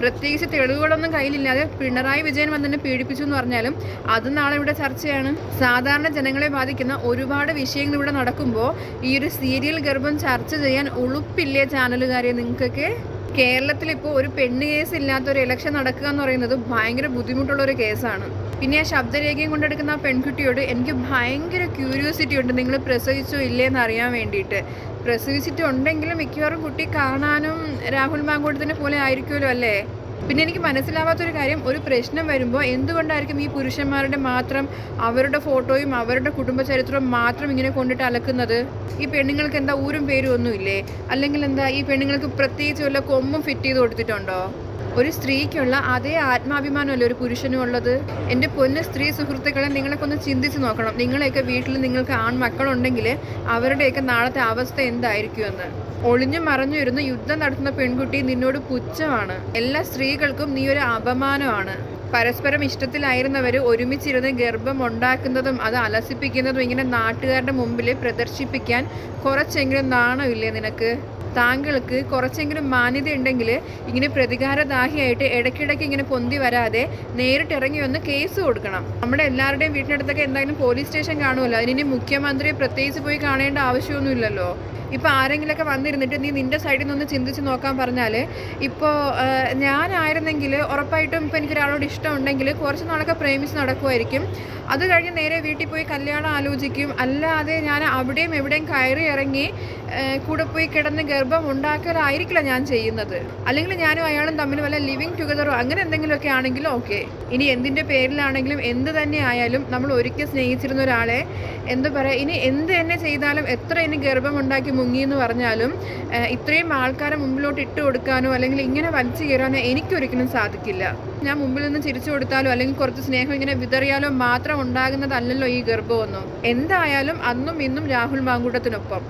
പ്രത്യേകിച്ച് തെളിവുകളൊന്നും കയ്യിലില്ലാതെ പിണറായി വിജയൻ വന്നിട്ട് പീഡിപ്പിച്ചു എന്ന് പറഞ്ഞാലും അത് നാളെ ഇവിടെ ചർച്ചയാണ്. സാധാരണ ജനങ്ങളെ ബാധിക്കുന്ന ഒരുപാട് വിഷയങ്ങൾ ഇവിടെ നടക്കുമ്പോൾ ഈ ഒരു സീരിയൽ ഗർഭം ചർച്ച ചെയ്യാൻ ഉളുപ്പില്ലേ ചാനലുകാരെ? നിങ്ങൾക്കൊക്കെ കേരളത്തിൽ ഇപ്പോൾ ഒരു പെണ്ണ് കേസ് ഇല്ലാത്ത ഒരു ഇലക്ഷൻ നടക്കുക എന്ന് പറയുന്നത് ഭയങ്കര ബുദ്ധിമുട്ടുള്ള ഒരു കേസാണ്. പിന്നെ ആ ശബ്ദരേഖയും കൊണ്ടെടുക്കുന്ന ആ പെൺകുട്ടിയോട് എനിക്ക് ഭയങ്കര ക്യൂരിയോസിറ്റി ഉണ്ട്. നിങ്ങൾ പ്രസവിച്ചോ ഇല്ലേ എന്ന് അറിയാൻ വേണ്ടിയിട്ട്. പ്രസവിച്ചിട്ട് ഉണ്ടെങ്കിലും മിക്കവാറും കുട്ടി കാണാനും രാഹുൽ മാങ്കോട്ടത്തിനെ പോലെ ആയിരിക്കുമല്ലോ അല്ലേ? പിന്നെ എനിക്ക് മനസ്സിലാവാത്തൊരു കാര്യം ഒരു പ്രശ്നം വരുമ്പോൾ എന്തുകൊണ്ടായിരിക്കും ഈ പുരുഷന്മാരുടെ മാത്രം അവരുടെ ഫോട്ടോയും അവരുടെ കുടുംബ ചരിത്രവും മാത്രം ഇങ്ങനെ കൊണ്ടിട്ട് അലക്കുന്നത്? ഈ പെണ്ണുങ്ങൾക്ക് എന്താ ഊരും പേരും ഒന്നുമില്ലേ? അല്ലെങ്കിൽ എന്താ ഈ പെണ്ണുങ്ങൾക്ക് പ്രത്യേകിച്ച് വല്ല കൊമ്പും ഫിറ്റ് ചെയ്ത് കൊടുത്തിട്ടുണ്ടോ? ഒരു സ്ത്രീക്കുള്ള അതേ ആത്മാഭിമാനമല്ലേ ഒരു പുരുഷനും ഉള്ളത്? എന്റെ പൊന്ന് സ്ത്രീ സുഹൃത്തുക്കളെ നിങ്ങളൊക്കെ ഒന്ന് ചിന്തിച്ച് നോക്കണം. നിങ്ങളെയൊക്കെ വീട്ടിൽ നിങ്ങൾക്ക് ആൺമക്കളുണ്ടെങ്കിൽ അവരുടെയൊക്കെ നാളത്തെ അവസ്ഥ എന്തായിരിക്കുമെന്ന് ഒളിഞ്ഞു മറഞ്ഞു വരുന്ന യുദ്ധം നടത്തുന്ന പെൺകുട്ടി നിന്നോട് പുച്ഛമാണ്. എല്ലാ സ്ത്രീകൾക്കും നീ ഒരു അപമാനമാണ്. പരസ്പരം ഇഷ്ടത്തിലായിരുന്നവർ ഒരുമിച്ചിരുന്ന് ഗർഭം ഉണ്ടാക്കുന്നതും അത് അലസിപ്പിക്കുന്നതും ഇങ്ങനെ നാട്ടുകാരുടെ മുമ്പിൽ പ്രദർശിപ്പിക്കാൻ കുറച്ചെങ്കിലും നാണമില്ലേ നിനക്ക്? താങ്കൾക്ക് കുറച്ചെങ്കിലും മാന്യത ഉണ്ടെങ്കിൽ ഇങ്ങനെ പ്രതികാരദാഹിയായിട്ട് ഇടയ്ക്കിടയ്ക്ക് ഇങ്ങനെ പൊന്തി വരാതെ നേരിട്ട് ഇറങ്ങി വന്ന് കേസ് കൊടുക്കണം. നമ്മുടെ എല്ലാവരുടെയും വീട്ടിനടുത്തൊക്കെ എന്തായാലും പോലീസ് സ്റ്റേഷൻ കാണുമല്ലോ. അതിനി മുഖ്യമന്ത്രിയെ പ്രത്യേകിച്ച് പോയി കാണേണ്ട ആവശ്യമൊന്നുമില്ലല്ലോ. ഇപ്പോൾ ആരെങ്കിലുമൊക്കെ വന്നിരുന്നിട്ട് നീ നിന്റെ സൈഡിൽ നിന്ന് ചിന്തിച്ച് നോക്കാൻ പറഞ്ഞാൽ ഇപ്പോൾ ഞാനായിരുന്നെങ്കിൽ ഉറപ്പായിട്ടും ഇപ്പോൾ എനിക്കൊരാളോട് ഇഷ്ടമുണ്ടെങ്കിൽ കുറച്ച് നാളൊക്കെ പ്രേമിച്ച് നടക്കുമായിരിക്കും അത് കഴിഞ്ഞ് നേരെ വീട്ടിൽ പോയി കല്യാണം ആലോചിക്കും. അല്ലാതെ ഞാൻ അവിടെയും എവിടെയും കയറി ഇറങ്ങി കൂടെ പോയി കിടന്ന് ഗർഭം ഉണ്ടാക്കലായിരിക്കില്ല ഞാൻ ചെയ്യുന്നത്. അല്ലെങ്കിൽ ഞാനും അയാളും തമ്മിൽ വല്ല ലിവിങ് ടുഗദറോ അങ്ങനെ എന്തെങ്കിലുമൊക്കെ ആണെങ്കിലും ഓക്കെ ഇനി എന്തിന്റെ പേരിലാണെങ്കിലും എന്ത് തന്നെ ആയാലും നമ്മൾ ഒരിക്കൽ സ്നേഹിച്ചിരുന്ന ഒരാളെ എന്താ പറയുക ഇനി എന്ത് തന്നെ ചെയ്താലും എത്ര ഇനി ഗർഭം ഉണ്ടാക്കി മുങ്ങി എന്ന് പറഞ്ഞാലും ഇത്രയും ആൾക്കാരെ മുമ്പിലോട്ട് ഇട്ട് കൊടുക്കാനോ അല്ലെങ്കിൽ ഇങ്ങനെ വലിച്ചു കയറാനോ എനിക്കൊരിക്കലും സാധിക്കില്ല. ഞാൻ മുമ്പിൽ നിന്ന് ചിരിച്ചു കൊടുത്താലോ അല്ലെങ്കിൽ കുറച്ച് സ്നേഹം ഇങ്ങനെ വിതറിയാലോ മാത്രം ഉണ്ടാകുന്നതല്ലല്ലോ ഈ ഗർഭമൊന്നും. എന്തായാലും അന്നും ഇന്നും രാഹുൽ മാങ്കൂട്ടത്തിനൊപ്പം.